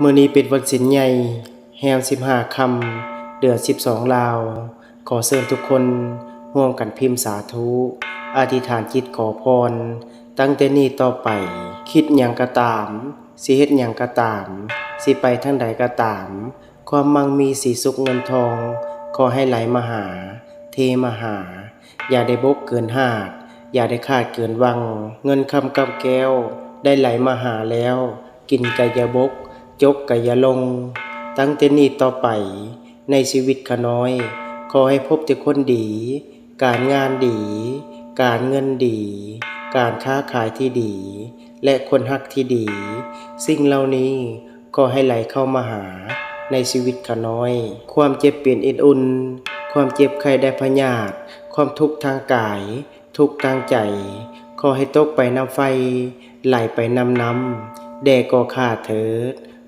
มื้อนี้เป็นวันศีลใหญ่ แฮม15ค่ำเดือน12ลาว ขอเชิญทุกคนร่วมกันพิมพ์สาธุ อธิษฐานจิตขอพร ตั้งแต่นี้ต่อไป คิดหยังก็ตาม สิเฮ็ดหยังก็ตาม สิไปทางใดก็ตาม ความมั่งมีสีสุขเงินทอง ขอให้ไหลมาหา เทมาหา อย่าได้บกเกินหาด อย่าได้ขาดเกินวัง เงินคำกำแก้ว ได้ไหลมาหาแล้ว กินกะอยบก จกกะยาลง ตั้งแต่นี้ต่อไป ในชีวิตขน้อย ขอให้พบแต่คนดี การงานดี การเงินดี การค้าขายที่ดี และคนฮักที่ดี สิ่งเหล่านี้ก็ให้ไหลเข้ามาหาในชีวิตขน้อย ความเจ็บเปลี่ยนอินอุ่น ความเจ็บไข้ได้พยาธิความทุกข์ทางกาย ทุกข์ทางใจ ขอให้ตกไปน้ำไฟ ไหลไปน้ำน้ำแด่ก็ข้าเถิด